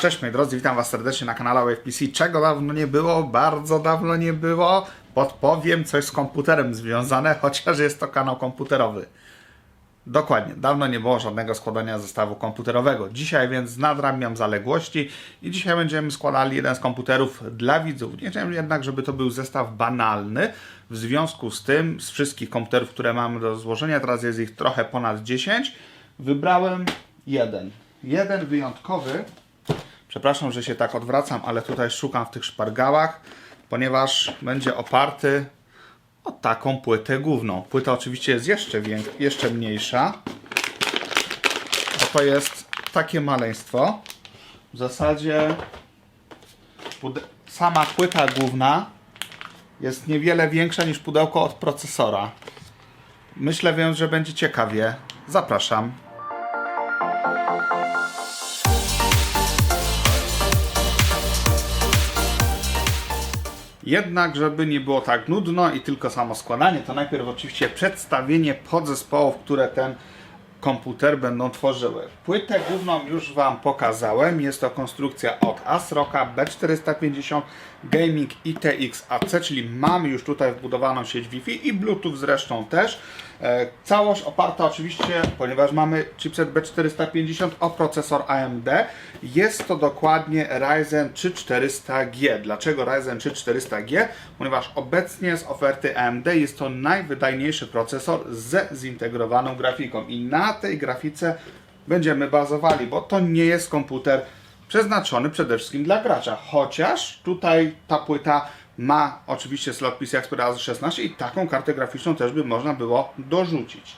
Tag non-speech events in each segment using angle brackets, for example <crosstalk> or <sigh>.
Cześć moi drodzy, witam Was serdecznie na kanale WFPC. Czego dawno nie było? Bardzo dawno nie było. Podpowiem coś z komputerem związane, <laughs> chociaż jest to kanał komputerowy. Dokładnie, dawno nie było żadnego składania zestawu komputerowego. Dzisiaj więc nadrabiam zaległości i dzisiaj będziemy składali jeden z komputerów dla widzów. Nie chciałem jednak, żeby to był zestaw banalny. W związku z tym, z wszystkich komputerów, które mamy do złożenia, teraz jest ich trochę ponad 10, wybrałem jeden. Jeden wyjątkowy. Przepraszam, że się tak odwracam, ale tutaj szukam w tych szpargałach, ponieważ będzie oparty o taką płytę główną. Płyta oczywiście jest jeszcze, jeszcze mniejsza. Oto jest takie maleństwo. W zasadzie sama płyta główna jest niewiele większa niż pudełko od procesora. Myślę więc, że będzie ciekawie. Zapraszam. Jednak, żeby nie było tak nudno i tylko samo składanie, to najpierw oczywiście przedstawienie podzespołów, które ten komputer będą tworzyły. Płytę główną już Wam pokazałem. Jest to konstrukcja od ASRock'a B450 Gaming ITX AC, czyli mamy już tutaj wbudowaną sieć Wi-Fi i Bluetooth zresztą też. E, Całość oparta oczywiście, ponieważ mamy chipset B450 o procesor AMD. Jest to dokładnie Ryzen 3400G. Dlaczego Ryzen 3400G? Ponieważ obecnie z oferty AMD jest to najwydajniejszy procesor ze zintegrowaną grafiką i na tej grafice będziemy bazowali, bo to nie jest komputer przeznaczony przede wszystkim dla gracza. Chociaż tutaj ta płyta ma oczywiście slot PCI Express 16 i taką kartę graficzną też by można było dorzucić.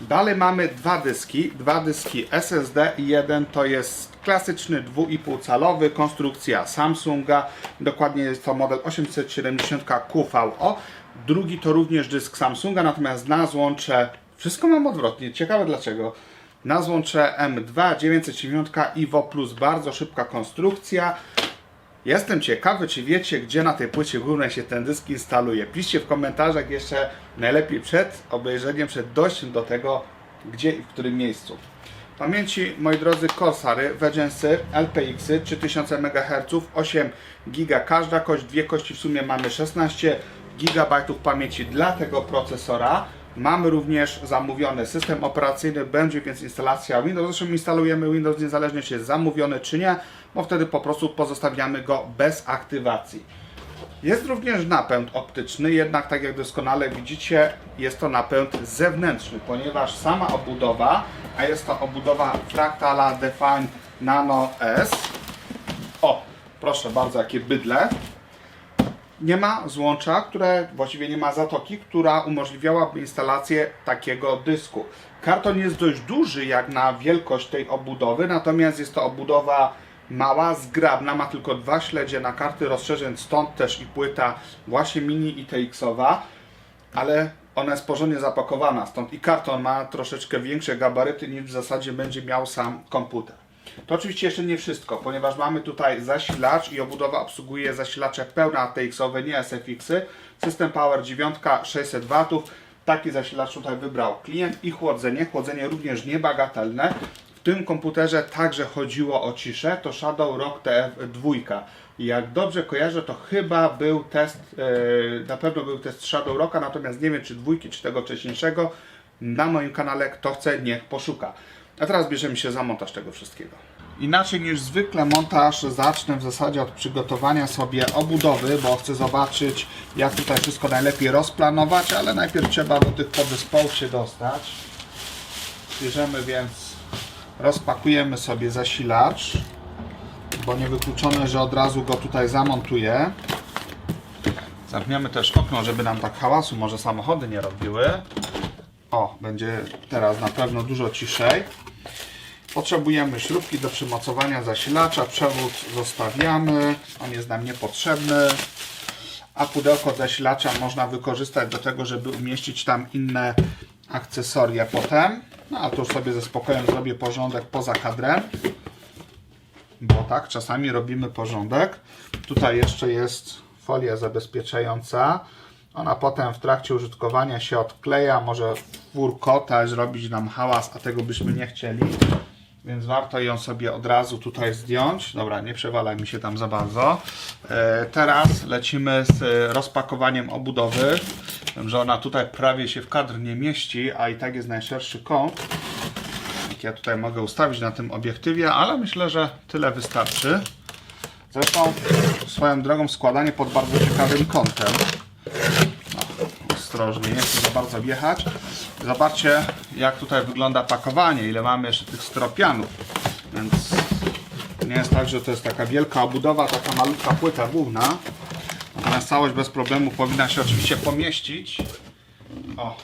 Dalej mamy dwa dyski, dwa dyski SSD jeden to jest klasyczny 2,5 calowy, konstrukcja Samsunga, dokładnie jest to model 870 QVO. Drugi to również dysk Samsunga, natomiast na złącze, wszystko mam odwrotnie, ciekawe dlaczego. Na złącze M2 970 IVO Plus, bardzo szybka konstrukcja. Jestem ciekawy, czy wiecie, gdzie na tej płycie głównej się ten dysk instaluje. Piszcie w komentarzach jeszcze najlepiej przed obejrzeniem, przed dojściem do tego, gdzie i w którym miejscu. Pamięci, moi drodzy, Corsary, Vegeansy, LPX, 3000 MHz, 8 GB każda kość, dwie kości w sumie mamy 16 GB pamięci dla tego procesora. Mamy również zamówiony system operacyjny, będzie więc instalacja Windows. Zresztą instalujemy Windows niezależnie czy jest zamówiony czy nie, bo wtedy po prostu pozostawiamy go bez aktywacji. Jest również napęd optyczny, jednak tak jak doskonale widzicie, jest to napęd zewnętrzny, ponieważ sama obudowa, a jest to obudowa Fractala Define Nano S. O, proszę bardzo, jakie bydle. Nie ma złącza, które właściwie nie ma zatoki, która umożliwiałaby instalację takiego dysku. Karton jest dość duży jak na wielkość tej obudowy, natomiast jest to obudowa mała, zgrabna, ma tylko dwa śledzie na karty rozszerzeń, stąd też i płyta właśnie mini ITX-owa, ale ona jest porządnie zapakowana, stąd i karton ma troszeczkę większe gabaryty niż w zasadzie będzie miał sam komputer. To oczywiście jeszcze nie wszystko, ponieważ mamy tutaj zasilacz i obudowa obsługuje zasilacze pełne ATX-owe, nie SFX-y. System Power 9 600 W. Taki zasilacz tutaj wybrał klient i chłodzenie. Chłodzenie również niebagatelne. W tym komputerze także chodziło o ciszę. To Shadow Rock TF2. I Jak dobrze kojarzę, to chyba był test, yy, na pewno był test Shadow Rocka, natomiast nie wiem czy dwójki, czy tego wcześniejszego. Na moim kanale kto chce, niech poszuka. A teraz bierzemy się za montaż tego wszystkiego. Inaczej niż zwykle montaż zacznę w zasadzie od przygotowania sobie obudowy, bo chcę zobaczyć jak tutaj wszystko najlepiej rozplanować, ale najpierw trzeba do tych podzespołów się dostać. Bierzemy więc, rozpakujemy sobie zasilacz, bo niewykluczone, że od razu go tutaj zamontuję. Zamkniemy też okno, żeby nam tak hałasu może samochody nie robiły. O, będzie teraz na pewno dużo ciszej. Potrzebujemy śrubki do przymocowania zasilacza. Przewód zostawiamy, on jest nam niepotrzebny. A pudełko zasilacza można wykorzystać do tego, żeby umieścić tam inne akcesoria potem. No a tu już sobie ze spokojem zrobię porządek poza kadrem. Bo tak, czasami robimy porządek. Tutaj jeszcze jest folia zabezpieczająca. Ona potem w trakcie użytkowania się odkleja, może furkotać, robić nam hałas, a tego byśmy nie chcieli. Więc warto ją sobie od razu tutaj zdjąć. Dobra, nie przewalaj mi się tam za bardzo. E, teraz lecimy z e, rozpakowaniem obudowy. Wiem, że ona tutaj prawie się w kadr nie mieści, a i tak jest najszerszy kąt. Ja tutaj mogę ustawić na tym obiektywie, ale myślę, że tyle wystarczy. Zresztą swoją drogą składanie pod bardzo ciekawym kątem. Ostrożnie, nie chcę za bardzo wjechać. Zobaczcie jak tutaj wygląda pakowanie, ile mamy jeszcze tych stropianów. Więc nie jest tak, że to jest taka wielka obudowa, taka malutka płyta główna. Natomiast całość bez problemu powinna się oczywiście pomieścić. O,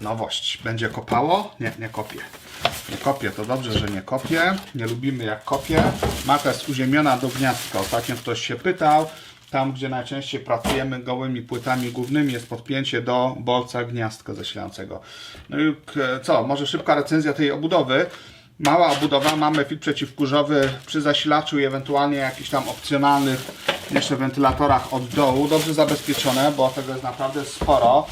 Nowość. Będzie kopało? Nie, nie kopie. Nie kopie, to dobrze, że nie kopie. Nie lubimy jak kopie. Mata jest uziemiona do gniazdka. Ostatnio ktoś się pytał. Tam, gdzie najczęściej pracujemy gołymi płytami głównymi jest podpięcie do bolca gniazdka zasilającego. No i co? Może szybka recenzja tej obudowy. Mała obudowa, mamy filtr przeciwkurzowy przy zasilaczu i ewentualnie jakichś tam opcjonalnych jeszcze wentylatorach od dołu. Dobrze zabezpieczone, bo tego jest naprawdę sporo.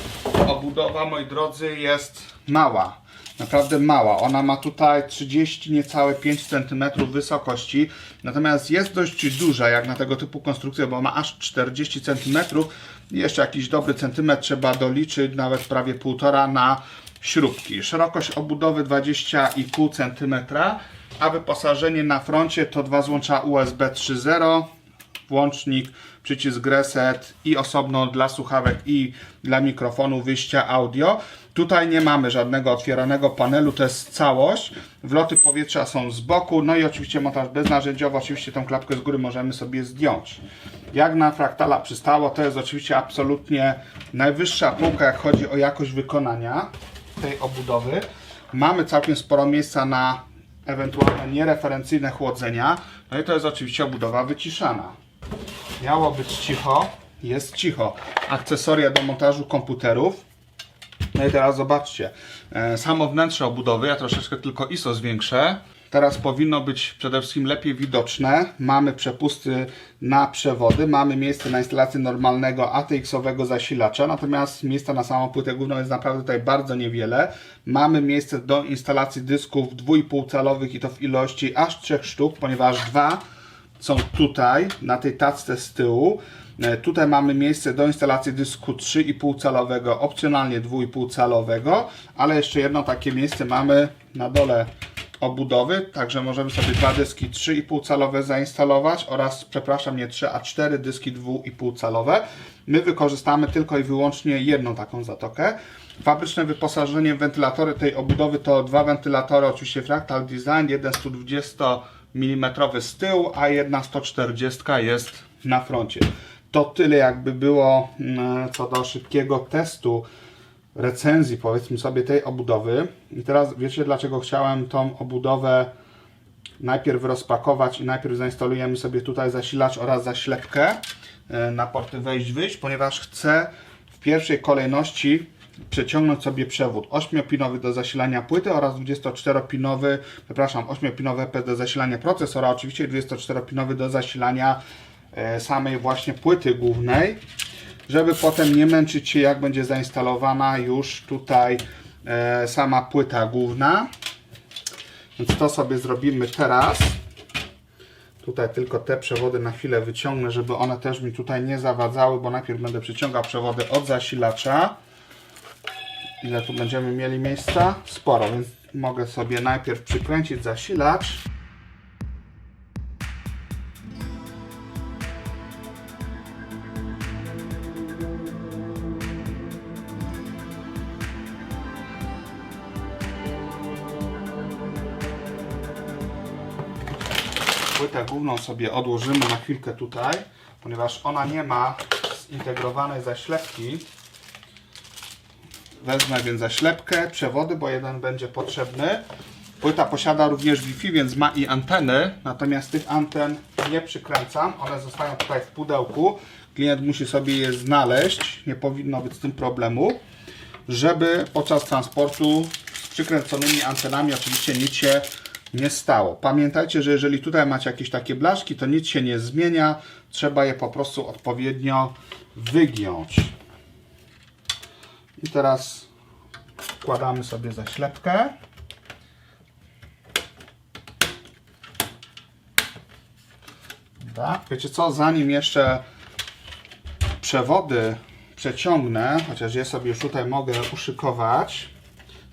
Obudowa, moi drodzy, jest mała. Naprawdę mała. Ona ma tutaj 30, niecałe 5 cm wysokości. Natomiast jest dość duża jak na tego typu konstrukcję, bo ma aż 40 cm. Jeszcze jakiś dobry centymetr trzeba doliczyć, nawet prawie półtora na śrubki. Szerokość obudowy 20,5 cm, a wyposażenie na froncie to dwa złącza USB 3.0 włącznik, przycisk reset i osobno dla słuchawek i dla mikrofonu wyjścia audio. Tutaj nie mamy żadnego otwieranego panelu, to jest całość. Wloty powietrza są z boku, no i oczywiście montaż beznarzędziowy. Oczywiście tą klapkę z góry możemy sobie zdjąć. Jak na fraktala przystało, to jest oczywiście absolutnie najwyższa półka, jak chodzi o jakość wykonania tej obudowy. Mamy całkiem sporo miejsca na ewentualne niereferencyjne chłodzenia. No i to jest oczywiście obudowa wyciszana. Miało być cicho, jest cicho. Akcesoria do montażu komputerów. No i teraz zobaczcie, e, samo wnętrze obudowy, ja troszeczkę tylko ISO zwiększę. Teraz powinno być przede wszystkim lepiej widoczne. Mamy przepusty na przewody, mamy miejsce na instalację normalnego ATX-owego zasilacza, natomiast miejsca na samą płytę główną jest naprawdę tutaj bardzo niewiele. Mamy miejsce do instalacji dysków 2,5 calowych i to w ilości aż 3 sztuk, ponieważ dwa są tutaj, na tej tacce z tyłu. E, Tutaj mamy miejsce do instalacji dysku 3,5 calowego, opcjonalnie 2,5 calowego, ale jeszcze jedno takie miejsce mamy na dole obudowy, także możemy sobie dwa dyski 3,5 calowe zainstalować oraz, przepraszam, nie 3, a 4 dyski 2,5 calowe. My wykorzystamy tylko i wyłącznie jedną taką zatokę. Fabryczne wyposażenie w wentylatory tej obudowy to dwa wentylatory, oczywiście Fractal Design, jeden 120 mm z tyłu, a jedna 140 jest na froncie. To tyle jakby było mm, co do szybkiego testu recenzji, powiedzmy sobie, tej obudowy. I teraz wiecie, dlaczego chciałem tą obudowę najpierw rozpakować i najpierw zainstalujemy sobie tutaj zasilacz oraz zaślepkę e, na porty wejść-wyjść, ponieważ chcę w pierwszej kolejności przeciągnąć sobie przewód 8-pinowy do zasilania płyty oraz 24-pinowy, przepraszam, 8-pinowy EP do zasilania procesora, oczywiście 24-pinowy do zasilania samej właśnie płyty głównej, żeby potem nie męczyć się jak będzie zainstalowana już tutaj e, sama płyta główna. Więc to sobie zrobimy teraz. Tutaj tylko te przewody na chwilę wyciągnę, żeby one też mi tutaj nie zawadzały, bo najpierw będę przyciągał przewody od zasilacza. Ile tu będziemy mieli miejsca? Sporo, więc mogę sobie najpierw przykręcić zasilacz. Płytę główną sobie odłożymy na chwilkę tutaj, ponieważ ona nie ma zintegrowanej zaślepki. Wezmę więc zaślepkę, przewody, bo jeden będzie potrzebny. Płyta posiada również Wi-Fi, więc ma i anteny, natomiast tych anten nie przykręcam. One zostają tutaj w pudełku. Klient musi sobie je znaleźć, nie powinno być z tym problemu, żeby podczas transportu z przykręconymi antenami oczywiście nic się nie nie stało. Pamiętajcie, że jeżeli tutaj macie jakieś takie blaszki, to nic się nie zmienia. Trzeba je po prostu odpowiednio wygiąć. I teraz wkładamy sobie zaślepkę. Tak. Wiecie co, zanim jeszcze przewody przeciągnę, chociaż je sobie już tutaj mogę uszykować,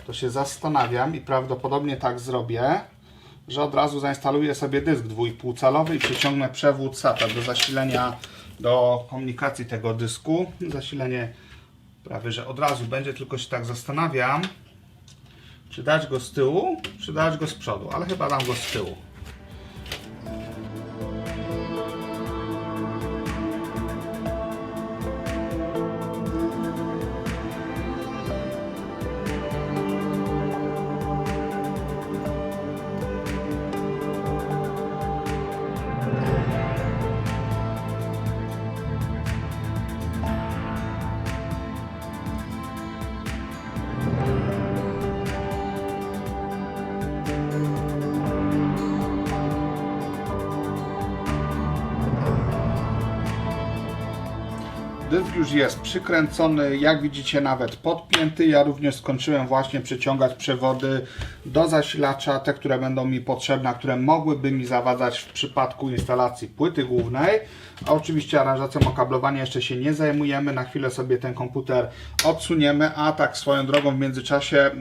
to się zastanawiam i prawdopodobnie tak zrobię że od razu zainstaluję sobie dysk 2,5 calowy i przeciągnę przewód SATA do zasilenia, do komunikacji tego dysku. Zasilenie prawie, że od razu będzie, tylko się tak zastanawiam, czy dać go z tyłu, czy dać go z przodu, ale chyba dam go z tyłu. Już jest przykręcony, jak widzicie nawet podpięty. Ja również skończyłem właśnie przeciągać przewody do zasilacza, te, które będą mi potrzebne, które mogłyby mi zawadzać w przypadku instalacji płyty głównej. A oczywiście aranżacją okablowania jeszcze się nie zajmujemy. Na chwilę sobie ten komputer odsuniemy, a tak swoją drogą w międzyczasie,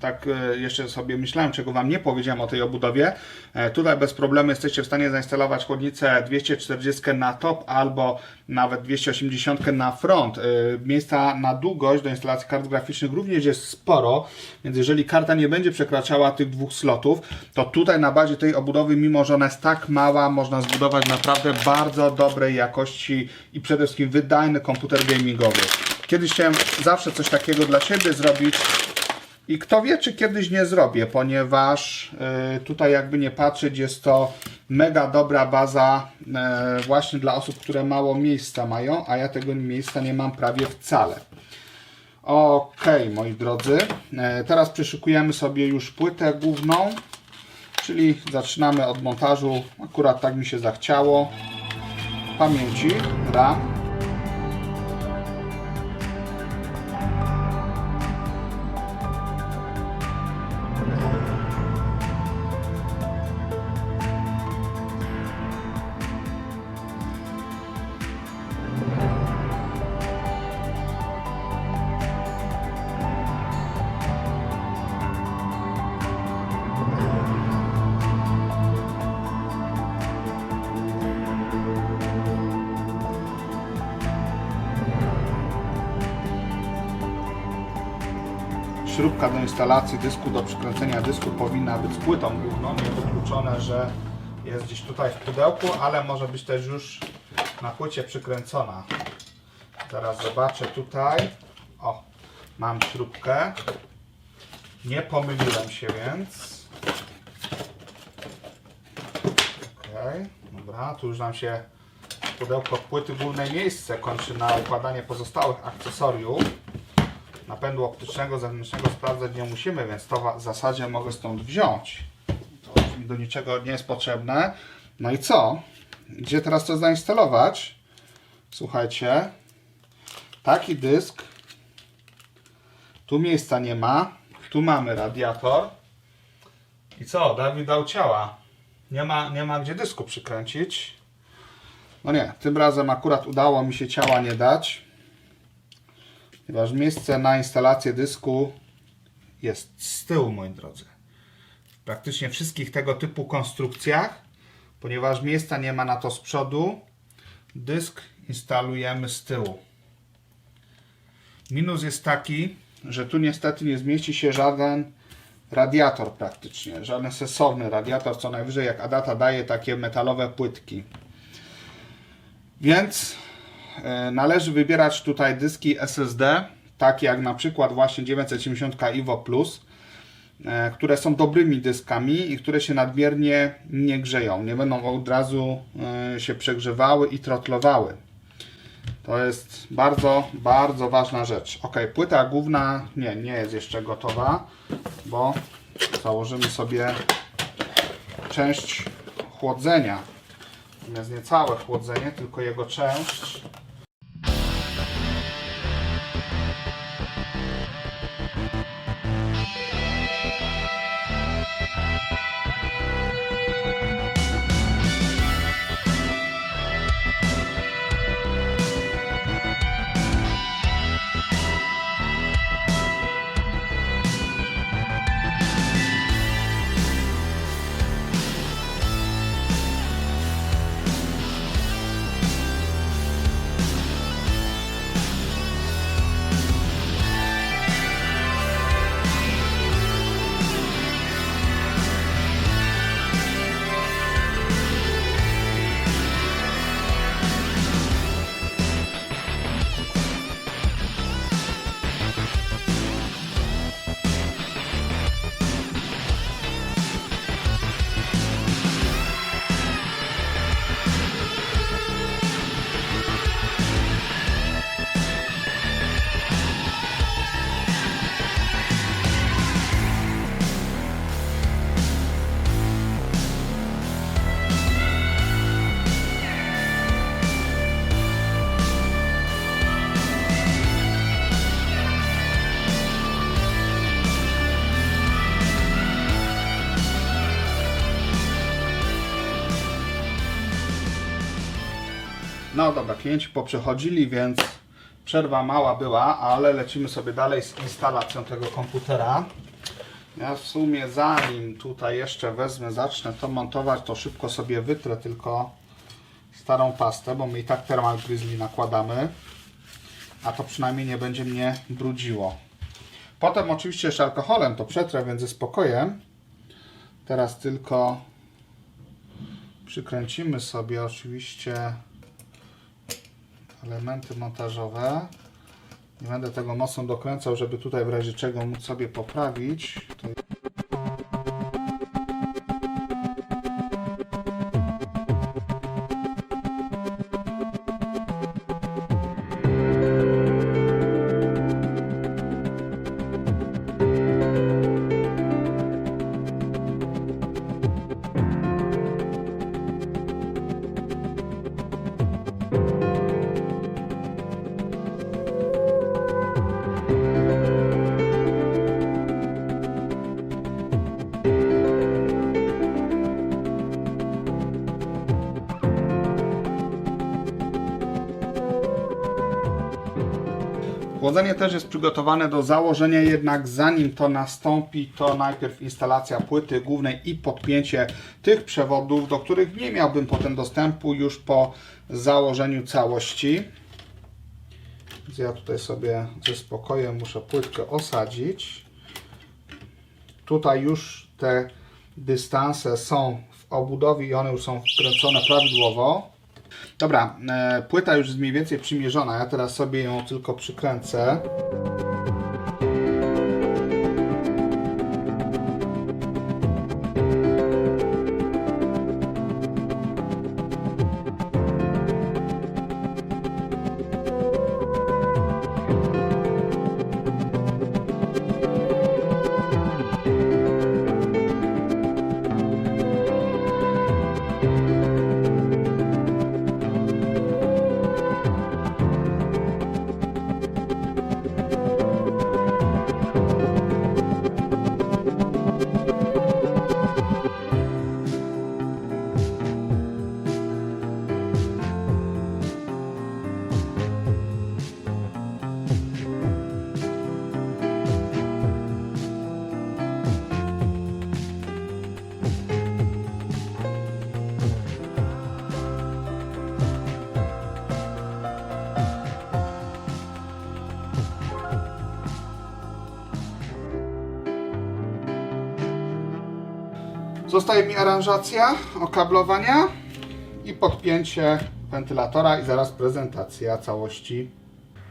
tak e, jeszcze sobie myślałem, czego Wam nie powiedziałem o tej obudowie. E, Tutaj bez problemu jesteście w stanie zainstalować chłodnicę 240 na top albo nawet 280 na front. Y, Miejsca na długość do instalacji kart graficznych również jest sporo, więc jeżeli karta nie będzie przekraczała tych dwóch slotów, to tutaj na bazie tej obudowy, mimo że ona jest tak mała, można zbudować naprawdę bardzo dobrej jakości i przede wszystkim wydajny komputer gamingowy. Kiedyś chciałem zawsze coś takiego dla siebie zrobić, i kto wie, czy kiedyś nie zrobię, ponieważ y, tutaj jakby nie patrzeć, jest to mega dobra baza y, właśnie dla osób, które mało miejsca mają, a ja tego miejsca nie mam prawie wcale. Ok, moi drodzy, y, teraz przeszukujemy sobie już płytę główną, czyli zaczynamy od montażu, akurat tak mi się zachciało, pamięci, RAM. Dysku, do przykręcenia dysku powinna być płytą główną. Nie wykluczone, że jest gdzieś tutaj w pudełku, ale może być też już na płycie przykręcona. Teraz zobaczę tutaj. O, mam śrubkę. Nie pomyliłem się więc. Ok, dobra, tu już nam się pudełko płyty głównej miejsce kończy na układanie pozostałych akcesoriów napędu optycznego zewnętrznego sprawdzać nie musimy, więc to w zasadzie mogę stąd wziąć. To do niczego nie jest potrzebne. No i co? Gdzie teraz to zainstalować? Słuchajcie, taki dysk, tu miejsca nie ma, tu mamy radiator. I co? Dawid dał ciała. Nie ma, nie ma gdzie dysku przykręcić. No nie, tym razem akurat udało mi się ciała nie dać ponieważ miejsce na instalację dysku jest z tyłu, moi drodzy. W praktycznie wszystkich tego typu konstrukcjach, ponieważ miejsca nie ma na to z przodu, dysk instalujemy z tyłu. Minus jest taki, że tu niestety nie zmieści się żaden radiator praktycznie, żaden sensowny radiator, co najwyżej jak Adata daje takie metalowe płytki. Więc należy wybierać tutaj dyski SSD, takie jak na przykład właśnie 970 Evo Plus, e, które są dobrymi dyskami i które się nadmiernie nie grzeją. Nie będą od razu e, się przegrzewały i trotlowały. To jest bardzo, bardzo ważna rzecz. Ok, płyta główna nie, nie jest jeszcze gotowa, bo założymy sobie część chłodzenia. Natomiast nie całe chłodzenie, tylko jego część. No dobra, klienci poprzechodzili, więc przerwa mała była, ale lecimy sobie dalej z instalacją tego komputera. Ja w sumie zanim tutaj jeszcze wezmę, zacznę to montować, to szybko sobie wytrę tylko starą pastę, bo my i tak Thermal Grizzly nakładamy, a to przynajmniej nie będzie mnie brudziło. Potem oczywiście jeszcze alkoholem to przetrę, więc ze spokojem. Teraz tylko przykręcimy sobie oczywiście elementy montażowe. Nie będę tego mocno dokręcał, żeby tutaj w razie czego móc sobie poprawić. To... Chłodzenie też jest przygotowane do założenia, jednak zanim to nastąpi, to najpierw instalacja płyty głównej i podpięcie tych przewodów, do których nie miałbym potem dostępu już po założeniu całości. Więc ja tutaj sobie ze spokojem muszę płytkę osadzić. Tutaj już te dystanse są w obudowie i one już są wkręcone prawidłowo. Dobra, e, płyta już jest mniej więcej przymierzona. Ja teraz sobie ją tylko przykręcę. Zostaje mi aranżacja, okablowania i podpięcie wentylatora i zaraz prezentacja całości.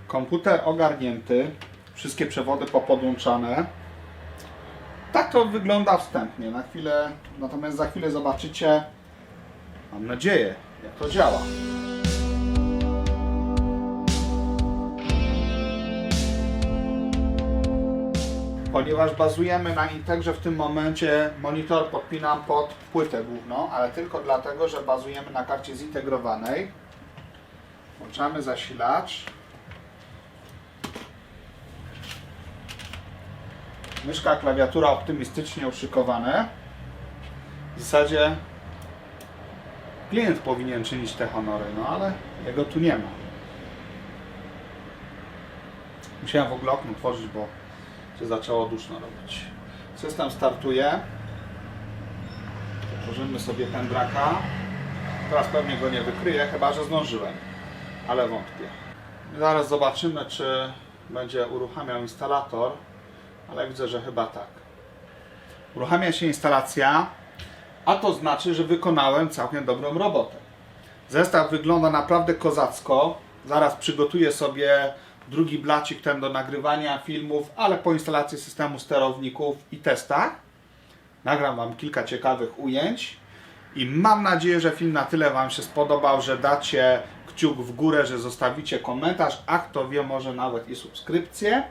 Komputer ogarnięty, wszystkie przewody popodłączane. Tak to wygląda wstępnie. Na chwilę, natomiast za chwilę zobaczycie, mam nadzieję, jak to działa. Ponieważ bazujemy na Integrze w tym momencie, monitor podpinam pod płytę główną, ale tylko dlatego, że bazujemy na karcie zintegrowanej. Włączamy zasilacz. Myszka, klawiatura optymistycznie uszykowane. W zasadzie klient powinien czynić te honory, no ale jego tu nie ma. Musiałem w ogóle okno otworzyć, bo się zaczęło duszno robić. System startuje. Otworzymy sobie pendraka. Teraz pewnie go nie wykryję, chyba że zdążyłem, ale wątpię. Zaraz zobaczymy, czy będzie uruchamiał instalator, ale widzę, że chyba tak. Uruchamia się instalacja, a to znaczy, że wykonałem całkiem dobrą robotę. Zestaw wygląda naprawdę kozacko. Zaraz przygotuję sobie drugi blacik ten do nagrywania filmów, ale po instalacji systemu sterowników i testach nagram Wam kilka ciekawych ujęć i mam nadzieję, że film na tyle Wam się spodobał, że dacie kciuk w górę, że zostawicie komentarz, a kto wie, może nawet i subskrypcję.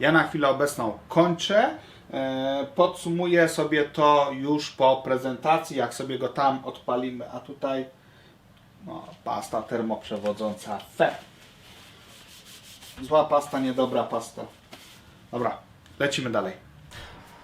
Ja na chwilę obecną kończę. E, Podsumuję sobie to już po prezentacji, jak sobie go tam odpalimy, a tutaj no, pasta termoprzewodząca FE. Zła pasta, niedobra pasta. Dobra, lecimy dalej.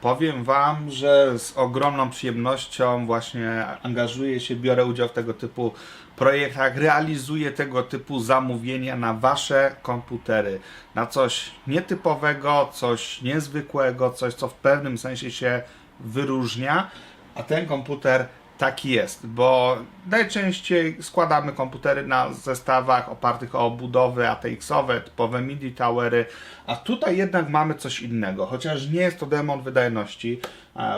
Powiem Wam, że z ogromną przyjemnością właśnie angażuję się, biorę udział w tego typu projektach, realizuję tego typu zamówienia na Wasze komputery. Na coś nietypowego, coś niezwykłego, coś co w pewnym sensie się wyróżnia, a ten komputer taki jest, bo najczęściej składamy komputery na zestawach opartych o obudowy ATX-owe, typowe MIDI towery, a tutaj jednak mamy coś innego, chociaż nie jest to demon wydajności,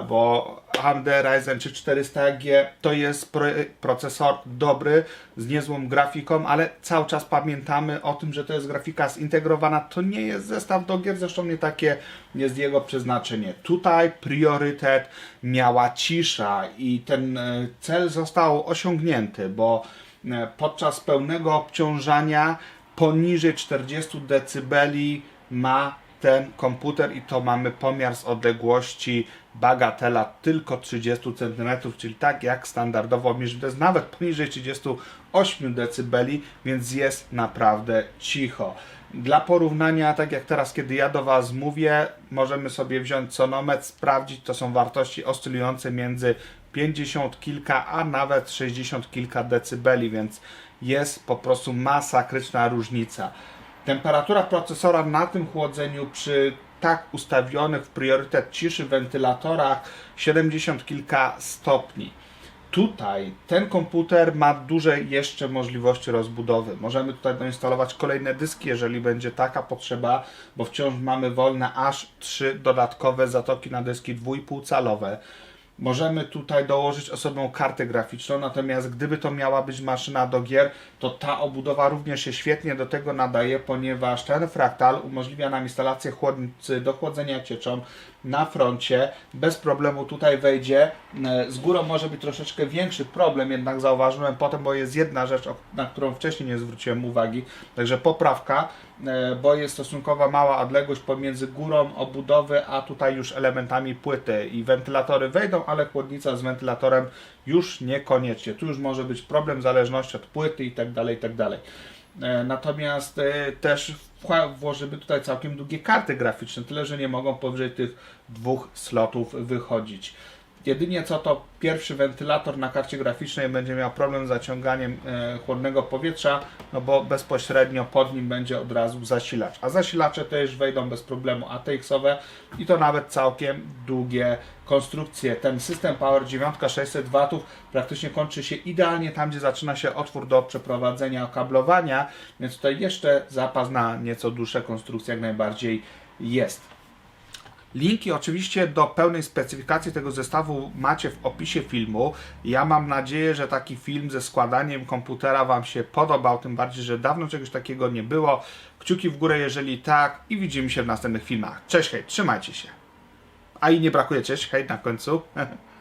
bo AMD Ryzen 3 400G to jest pro- procesor dobry, z niezłą grafiką, ale cały czas pamiętamy o tym, że to jest grafika zintegrowana, to nie jest zestaw do gier, zresztą nie takie jest jego przeznaczenie. Tutaj priorytet miała cisza i ten e, cel został osiągnięty, bo e, podczas pełnego obciążania poniżej 40 dB ma ten komputer i to mamy pomiar z odległości bagatela tylko 30 cm, czyli tak jak standardowo mierzymy, to jest nawet poniżej 38 dB, więc jest naprawdę cicho. Dla porównania, tak jak teraz, kiedy ja do Was mówię, możemy sobie wziąć sonometr, sprawdzić, to są wartości oscylujące między 50 kilka, a nawet 60 kilka decybeli, więc jest po prostu masakryczna różnica. Temperatura procesora na tym chłodzeniu przy tak ustawionych w priorytet ciszy wentylatorach 70 kilka stopni. Tutaj ten komputer ma duże jeszcze możliwości rozbudowy. Możemy tutaj doinstalować kolejne dyski, jeżeli będzie taka potrzeba, bo wciąż mamy wolne aż trzy dodatkowe zatoki na dyski 2,5 calowe. Możemy tutaj dołożyć osobną kartę graficzną, natomiast gdyby to miała być maszyna do gier, to ta obudowa również się świetnie do tego nadaje, ponieważ ten fraktal umożliwia nam instalację chłodnicy do chłodzenia cieczą na froncie. Bez problemu tutaj wejdzie. E, Z górą może być troszeczkę większy problem, jednak zauważyłem potem, bo jest jedna rzecz, na którą wcześniej nie zwróciłem uwagi, także poprawka, bo jest stosunkowo mała odległość pomiędzy górą obudowy, a tutaj już elementami płyty i wentylatory wejdą, ale chłodnica z wentylatorem już niekoniecznie. Tu już może być problem w zależności od płyty i tak dalej, i tak. E, Natomiast e, też włożymy tutaj całkiem długie karty graficzne, tyle że nie mogą powyżej tych dwóch slotów wychodzić. Jedynie co to pierwszy wentylator na karcie graficznej będzie miał problem z zaciąganiem e, chłodnego powietrza, no bo bezpośrednio pod nim będzie od razu zasilacz. A zasilacze też wejdą bez problemu ATX-owe i to nawet całkiem długie konstrukcje. Ten system Power 9 600 W praktycznie kończy się idealnie tam, gdzie zaczyna się otwór do przeprowadzenia kablowania, więc tutaj jeszcze zapas na nieco dłuższe konstrukcje jak najbardziej jest. Linki oczywiście do pełnej specyfikacji tego zestawu macie w opisie filmu. Ja mam nadzieję, że taki film ze składaniem komputera Wam się podobał, tym bardziej, że dawno czegoś takiego nie było. Kciuki w górę, jeżeli tak i widzimy się w następnych filmach. Cześć, hej, trzymajcie się. A i nie brakuje cześć, hej na końcu. <laughs>